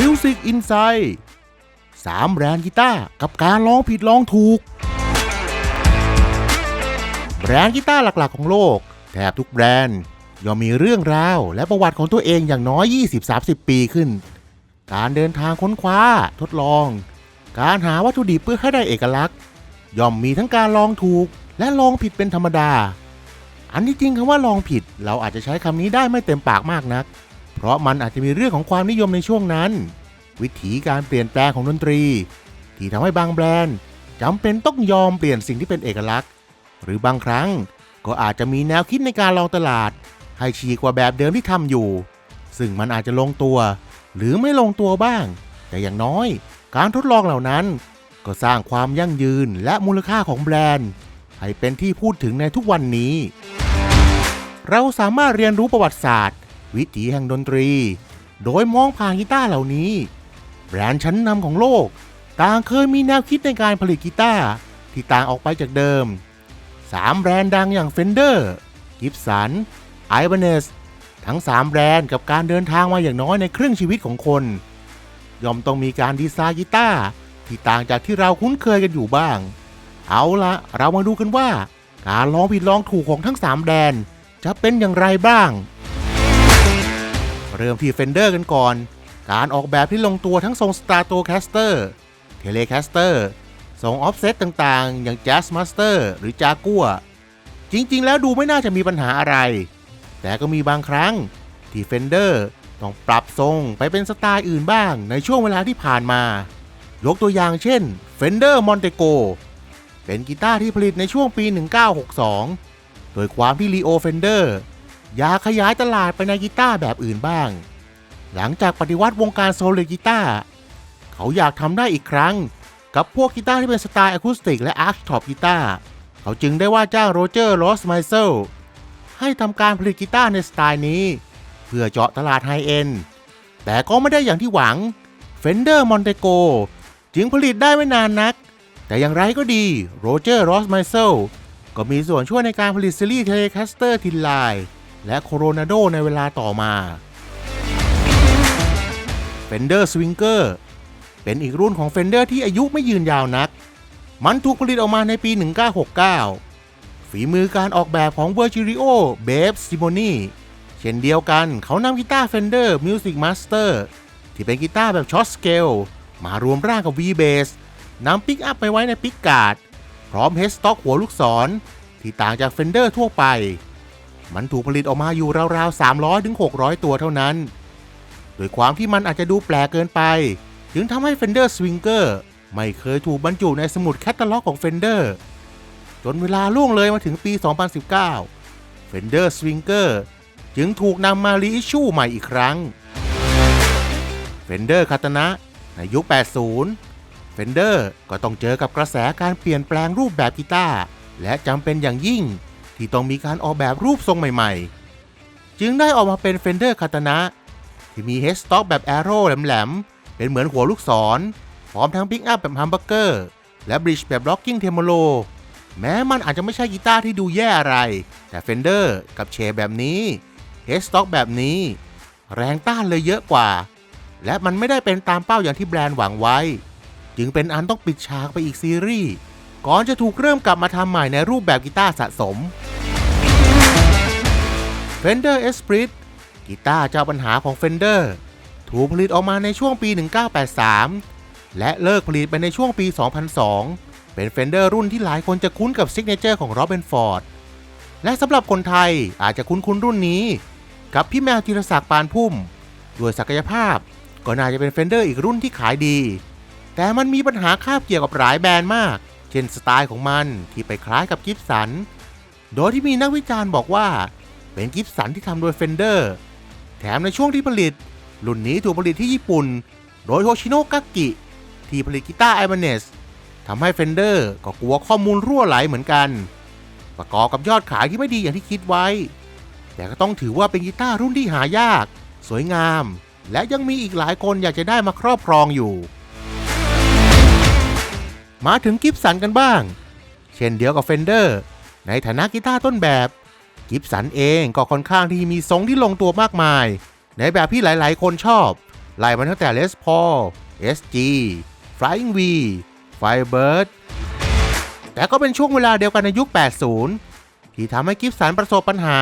Music Insight 3แบรนด์กีตาร์กับการลองผิดลองถูก แบรนด์กีตาร์หลักๆของโลก แทบทุกแบรนด์ย่อมมีเรื่องราว และประวัติของตัวเองอย่างน้อย 20-30 ปีขึ้น การเดินทางค้นคว้า ทดลอง การหาวัตถุดิบเพื่อให้ได้เอกลักษณ์ ย่อมมีทั้งการลองถูก และลองผิดเป็นธรรมดา อันที่จริงคำว่าลองผิด เราอาจจะใช้คำนี้ได้ไม่เต็มปากมากนัก เพราะมันอาจจะมีเรื่องของความนิยมในช่วงนั้น วิถีการเปลี่ยนแปลงของดนตรี ที่ทำให้บางแบรนด์จำเป็นต้องยอมเปลี่ยนสิ่งที่เป็นเอกลักษณ์ หรือบางครั้งก็อาจจะมีแนวคิดในการลองตลาด ให้ฉีกกว่าแบบเดิมที่ทำอยู่ ซึ่งมันอาจจะลงตัว หรือไม่ลงตัวบ้าง แต่อย่างน้อย การทดลองเหล่านั้น ก็สร้างความยั่งยืนและมูลค่าของแบรนด์ ให้เป็นที่พูดถึงในทุกวันนี้ เราสามารถเรียนรู้ประวัติศาสตร์ วิถีแห่งดนตรี โดยมองผ่านกีตาร์เหล่านี้ แบรนด์ชั้นนำของโลก ต่างเคยมีแนวคิดในการผลิตกีตาร์ที่ต่างออกไปจากเดิม 3 แบรนด์ดังอย่าง Fender Gibson Ibanez ทั้ง 3 แบรนด์กับการเดินทางมาอย่างน้อยในครึ่งชีวิตของคน ย่อมต้องมีการดีไซน์กีตาร์ที่ต่างจากที่เราคุ้นเคยกันอยู่บ้าง เอาละเรามาดูกันว่า การลองผิดลองถูกของทั้ง 3 แบรนด์จะเป็นอย่างไรบ้าง เริ่มที่ Fender กันก่อน การออกแบบที่ลงตัวทั้งทรง Stratocaster Telecaster ทรง Offset ต่างๆ อย่าง Jazzmaster หรือ Jaguar จริงๆ แล้วดูไม่น่าจะมีปัญหาอะไร แต่ก็มีบางครั้งที่ Fender ต้องปรับทรงไปเป็นสไตล์อื่นบ้างในช่วงเวลาที่ผ่านมา ยกตัวอย่างเช่น Fender Montego เป็นกีตาร์ที่ผลิตในช่วงปี 1962 โดยความที่ Leo Fender อ อยากขยายตลาดไปในกีตาร์แบบอื่นบ้าง หลังจากปฏิวัติวงการโซโลกีตาร์เขาอยากทำได้อีกครั้ง กับพวกกีตาร์ที่เป็นสไตล์อะคูสติกและอาร์ชท็อปกีตาร์เขาจึงได้ว่าจ้างโรเจอร์โรสไมเซลให้ทำการผลิตกีตาร์ในสไตล์นี้ เพื่อเจาะตลาดไฮเอ็นแต่ก็ไม่ได้อย่างที่หวัง Fender Montego จึงผลิตได้ไม่นานนัก แต่อย่างไรก็ดีโรเจอร์โรสไมเซลก็มีส่วนช่วยในการผลิตซีรีส์เทเลคัสเตอร์ทินไล และโคโรนาโดในเวลาต่อมา Fender Swinger เป็นอีกรุ่นของ Fender ที่อายุไม่ยืนยาวนัก มันถูกผลิตออกมาในปี 1969 ฝีมือการออกแบบของ Virgilio b a b e Simoni เช่นเดียวกันเขานำกีตาร์ Fender Music Master ที่เป็นกีตาร์แบบช็อตสเกลมารวมร่างกับ V-Bass นำปิกอัพไปไว้ในปิกการ์ด พร้อมเฮดสต็อกหัวลูกศร ที่ต่างจาก Fender ทั่วไป มันถูกผลิตออกมาอยู่ราวๆ 300ถึง600 ตัวเท่านั้น โดยความที่มันอาจจะดูแปลกเกินไปจึงทำให้ Fender Swinger ไม่เคยถูกบรรจุในสมุดแคตตาล็อกของ Fender จนเวลาล่วงเลยมาถึงปี 2019 Fender Swinger จึงถูกนำมารีอิชชูใหม่อีกครั้ง Fender Katana ในยุค 80 Fender ก็ต้องเจอกับกระแสการเปลี่ยนแปลงรูปแบบกีตาร์และจำเป็นอย่างยิ่ง ที่ต้องมีการออกแบบรูปทรงใหม่ๆ จึงได้ออกมาเป็น Fender Katana ที่มีเฮดสต็อกแบบแอโร่แหลมๆ เป็นเหมือนหัวลูกศร พร้อมทั้งปิกอัพแบบฮัมเบอร์เกอร์ และบริดจ์แบบล็อกกิ้งเทมโมโล แม้มันอาจจะไม่ใช่กีตาร์ที่ดูแย่อะไร แต่ Fender กับเชแบบนี้เฮดสต็อกแบบนี้ แรงต้านเลยเยอะกว่า และมันไม่ได้เป็นตามเป้าอย่างที่แบรนด์หวังไว้ จึงเป็นอันต้องปิดฉากไปอีกซีรีส์ก่อนจะถูกเริ่มกลับมาทำใหม่ในรูปแบบกีตาร์สะสม Fender Esprit กีตาร์เจ้าปัญหาของ Fender ถูกผลิตออกมาในช่วงปี 1983 และเลิกผลิตไปในช่วงปี 2002 เป็น Fender รุ่นที่หลายคนจะคุ้นกับซิกเนเจอร์ของ Robin Ford และสำหรับคนไทยอาจจะคุ้นคุ้นรุ่นนี้ กับพี่แมวธีรศักดิ์ปานพุ่ม ด้วยศักยภาพก็น่าจะเป็น Fender อีกรุ่นที่ขายดี แต่มันมีปัญหาคาบเกี่ยวกับหลายแบรนด์มาก เช่นสไตล์ของมันที่ไปคล้ายกับกิฟสัน โดยที่มีนักวิจารณ์บอกว่า เป็นกิฟสันที่ทำโดย Fender แถมในช่วงที่ผลิต รุ่นนี้ถูกผลิตที่ญี่ปุ่น โดยโฮชิโนะกักกิ ที่ผลิตกีตาร์ไอมาเนสทำให้ Fender ก็กลัวข้อมูลรั่วไหลเหมือนกัน ประกอบกับยอดขายที่ไม่ดีอย่างที่คิดไว้ แต่ก็ต้องถือว่าเป็นกีตาร์รุ่นที่หายาก สวยงาม และยังมีอีกหลายคนอยากจะได้มาครอบครองอยู่ มาถึงกิฟสันกันบ้าง เช่นเดียวกับ Fender ในฐานะกีตาร์ต้นแบบ กิฟสันเองก็ค่อนข้างที่มีทรงที่ลงตัวมากมาย ในแบบที่หลายๆ คนชอบ ไล่มาตั้งแต่ Les Paul SG Flying V Firebird แต่ก็เป็นช่วงเวลาเดียวกันในยุค 80 ที่ทำให้กิฟสันประสบปัญหา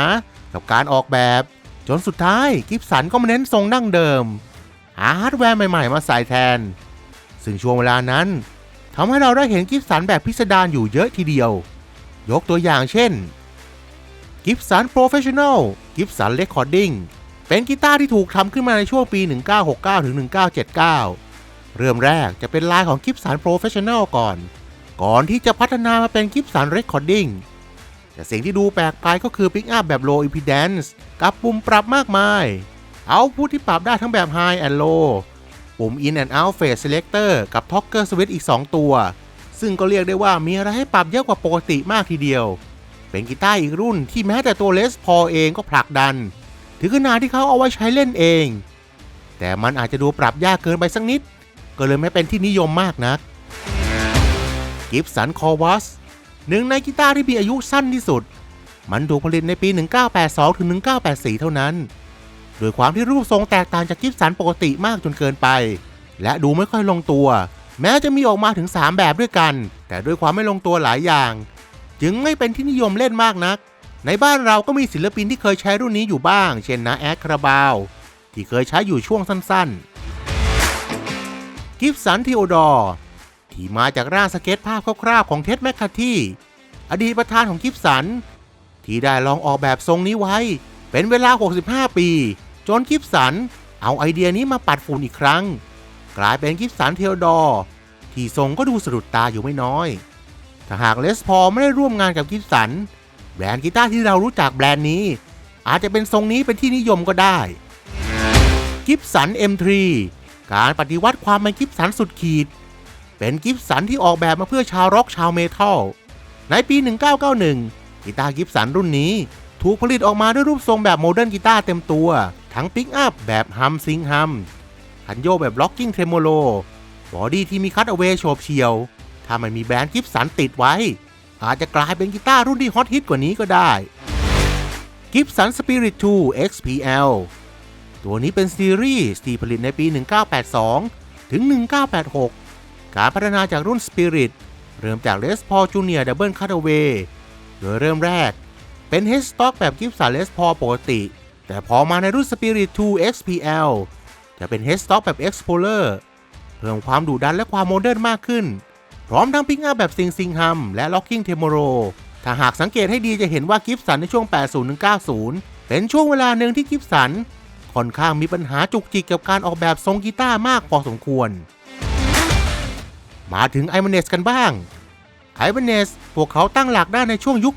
กับการออกแบบ จนสุดท้ายกิฟสันก็มาเน้นทรงดั้งเดิม หาฮาร์ดแวร์ใหม่ๆ มาใส่แทน ซึ่งช่วงเวลานั้นทำให้เราได้เห็นกิฟสันแบบพิสดารอยู่เยอะทีเดียว ยกตัวอย่างเช่น กิฟสันโปรเฟชชั่น a ลกิฟสันเรคคอร์ดิ้งเป็นกีตาร์ที่ถูกทำขึ้นมาในช่วงปี 1969 ถึง 1979 เริ่มแรกจะเป็นลายของกิฟสันโปรเฟชชั่น a ลก่อน ก่อนที่จะพัฒนามาเป็นกิฟสันเรคคอร์ดิ้งแต่สิ่งที่ดูแปลกไปก็คือปิกอัพแบบ low impedance กับปุ่มปรับมากมาย เอาพูดที่ปรับได้ทั้งแบบ high and low ปุ่ม in and out phase selector กับ toggle switch อีก 2 ตัว ซึ่งก็เรียกได้ว่ามีอะไรให้ปรับเยอะกว่าปกติมากทีเดียว เป็นกีตาร์อีกรุ่นที่แม้แต่ตัวเลสพอเองก็ผลักดัน ถึงขนาดที่เขาเอาไว้ใช้เล่นเอง แต่มันอาจจะดูปรับยากเกินไปสักนิด ก็เลยไม่เป็นที่นิยมมากนักกิฟสันคอวัสหนึ่งในกีตาร์ที่มีอายุสั้นที่สุด มันถูกผลิตในปี 1982 ถึง 1984 เท่านั้น โดยความที่รูปทรงแตกต่างจากกิฟสันปกติมากจนเกินไป และดูไม่ค่อยลงตัว แม้จะมีออกมาถึง 3 แบบด้วยกัน แต่ด้วยความไม่ลงตัวหลายอย่าง จึงไม่เป็นที่นิยมเล่นมากนัก ในบ้านเราก็มีศิลปินที่เคยใช้รุ่นนี้อยู่บ้าง เช่นนะแอดคาราบาว ที่เคยใช้อยู่ช่วงสั้นๆ กิฟสันทีโอดอร์ที่มาจากร่างสเก็ตภาพคร่าวๆของเท็ดแมคคาที่ อดีตประธานของกิฟสัน ที่ได้ลองออกแบบทรงนี้ไว้ เป็นเวลา 65 ปี จนกิฟสันเอาไอเดียนี้มาปัดฝุ่นอีกครั้ง กลายเป็นกิฟสันเทลดอร์ที่ทรงก็ดูสะดุดตาอยู่ไม่น้อย ถ้าหากเลสพอไม่ได้ร่วมงานกับกิฟสัน แบรนด์กีตาร์ที่เรารู้จักแบรนด์นี้ อาจจะเป็นทรงนี้เป็นที่นิยมก็ได้กิฟสัน M3 การปฏิวัติความเป็นกิฟสันสุดขีด เป็นกิฟสันที่ออกแบบมาเพื่อชาวร็อกชาวเมทัล ในปี 1991 กีตาร์กิฟสันรุ่นนี้ ถูกผลิตออกมาด้วยรูปทรงแบบโมเดิร์นกีตาร์เต็มตัว ทั้งปิกอัพแบบฮัมซิงฮัมคันโยแบบล็อกกิ้งเทรโมโลบอดี้ที่มีคัตเอาเวยโฉบเฉียว ถ้ามันมีแบรนด์กิฟสันติดไว้ อาจจะกลายเป็นกีตาร์รุ่นที่ฮอตฮิตกว่านี้ก็ได้ Gibson Spirit 2 XPL ตัวนี้เป็นซีรีส์ที่ผลิตในปี 1982 ถึง 1986 การพัฒนาจากรุ่น Spirit เริ่มจาก Les Paul Junior Double Cutaway โดยเริ่มแรกเป็น Headstock แบบ Gibson Les Paul ปกติ แต่พอมาในรุ่น Spirit 2 XPL จะเป็น Headstock แบบ Explorer เพิ่มความดุดันและความโมเดิร์นมากขึ้น พร้อมทั้งพิกอัพแบบซิงซิงฮัมและล็อกกิ้งเทมโรถ้าหากสังเกตให้ดีจะเห็นว่ากิฟสันในช่วง 80-90 เป็นช่วงเวลาหนึ่งที่กิฟสันค่อนข้างมีปัญหาจุกจิกกับการออกแบบทรงกีตาร์มากพอสมควร มาถึงไอ a มเนสกันบ้างไอ a มเนสพวกเขาตั้งหลักได้ในช่วงยุค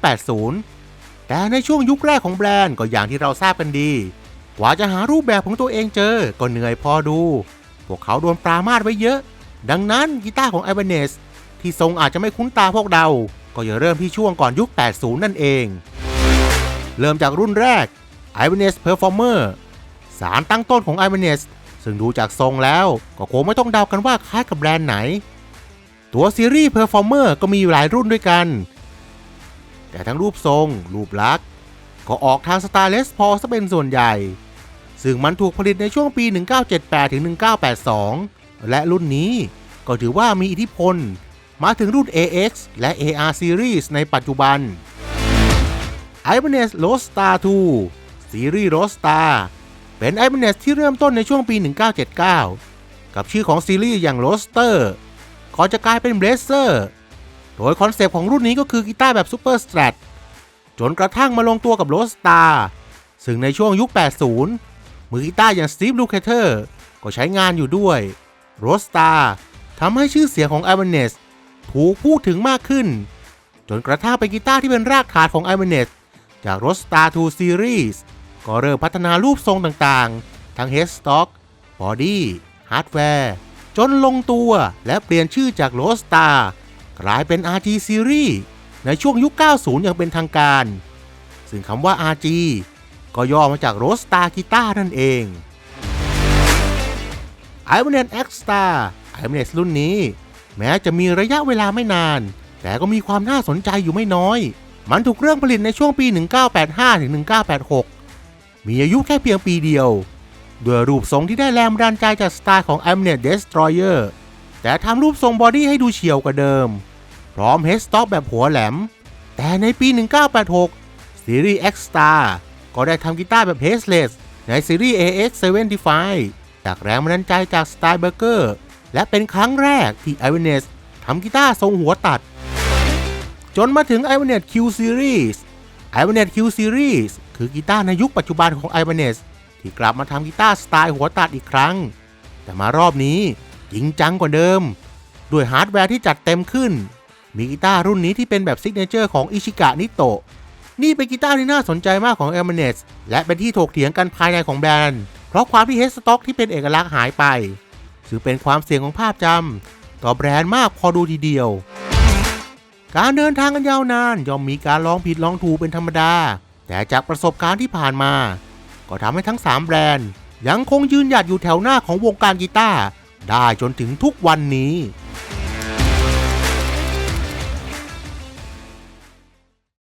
80 แต่ในช่วงยุคแรกของแบรนด์ก็อย่างที่เราทราบกันดี กว่าจะหารูปแบบของตัวเองเจอก็เหนื่อยพอดู พวกเขาโดนปรามาสไว้เยอะ ดังนั้นกีตาร์ของไอ a มเนส ที่ทรงอาจจะไม่คุ้นตาพวกเรา ก็อย่าเริ่มที่ช่วงก่อนยุค 80 นั่นเอง เริ่มจากรุ่นแรก i v a n e s Performer สารตั้งต้นของ i v a n e s ซึ่งดูจากทรงแล้วก็คงไม่ต้องเดากันว่าคล้ายกับแบรนด์ไหน ตัวซีรีส์ Performer ก็มีหลายรุ่นด้วยกัน แต่ทั้งรูปทรง รูปลักษณ์ก็ออกทางสไตล์เลสพอซะเป็นส่วนใหญ่ ซึ่งมันถูกผลิตในช่วงปี 1978-1982 และรุ่นนี้ก็ถือว่ามีอิทธิพล มาถึงรุ่น AX และ AR Series ในปัจจุบัน i b a n e s Roadstar 2ซีรีส์ Roadstar เป็น i b a n e s ที่เริ่มต้นในช่วงปี 1979 กับชื่อของซีรีส์อย่าง roster ก่อนจะกลายเป็น Blazer โดยคอนเซปต์ของรุ่นนี้ก็คือกีตาร์แบบ Super Strat จนกระทั่งมาลงตัวกับ rostar ซึ่งในช่วงยุค 80 มือกีตาร์อย่าง Steve Lukather ก็ใช้งานอยู่ด้วย rostar ทำให้ชื่อเสียงของ i b a n e s ถูกพูดถึงมากขึ้น จนกระทั่งเป็นกีตาร์ที่เป็นรากฐานของ i b a n e s จาก Roadstar 2 Series ก็เริ่มพัฒนารูปทรงต่างๆ ทั้ง Headstock Body Hardware จนลงตัวและเปลี่ยนชื่อจาก Roadstar กลายเป็น RG Series ในช่วงยุค 90 อย่างเป็นทางการ ซึ่งคำว่า RG ก็ย่อมาจาก Roadstar กีตาร์นั่นเอง i b a n e s X Star i b a n e s รุ่นนี้ แม้จะมีระยะเวลาไม่นาน แต่ก็มีความน่าสนใจอยู่ไม่น้อย มันถูกเริ่มผลิตในช่วงปี 1985-1986 มีอายุแค่เพียงปีเดียวด้วยรูปทรงที่ได้แรงบันดาลใจจากสไตล์ของ a m n e t Destroyer แต่ทำรูปทรงบอดี้ให้ดูเฉียวกว่าเดิม พร้อมเฮดสต็อกแบบหัวแหลม แต่ในปี 1986 ซีรีส์ X Star ก็ได้ทำกีตาร์แบบ Headless ในซีรีส์ AX 75 จากแรงบันดาลใจจากสไตล์เบอร์เกอร์ และเป็นครั้งแรกที่ i v a n e s ทำกีตาร์ทรงหัวตัด จนมาถึง i v a n e s Q Series i v a n e s Q Series คือกีตาร์ในยุคปัจจุบันของ i v a n e s ที่กลับมาทำกีตาร์สไตล์หัวตัดอีกครั้ง แต่มารอบนี้จริงจังกว่าเดิม ด้วยฮาร์ดแวร์ที่จัดเต็มขึ้น มีกีตาร์รุ่นนี้ที่เป็นแบบซิกเนเจอร์ของอิชิกะนิโตะนี่เป็นกีตาร์ที่น่าสนใจมากของ e m a n e s และเป็นที่ถกเถียงกันภายในของแบรนด์ เพราะความที่เฮดสต็อกที่เป็นเอกลักษณ์หายไป ถือเป็นความเสี่ยงของภาพจำต่อแบรนด์มากพอดูทีเดียว การเดินทางกันยาวนานย่อมมีการลองผิดลองถูกเป็นธรรมดา แต่จากประสบการณ์ที่ผ่านมา ก็ทำให้ทั้ง 3 แบรนด์ ยังคงยืนหยัดอยู่แถวหน้าของวงการกีตาร์ได้จนถึงทุกวันนี้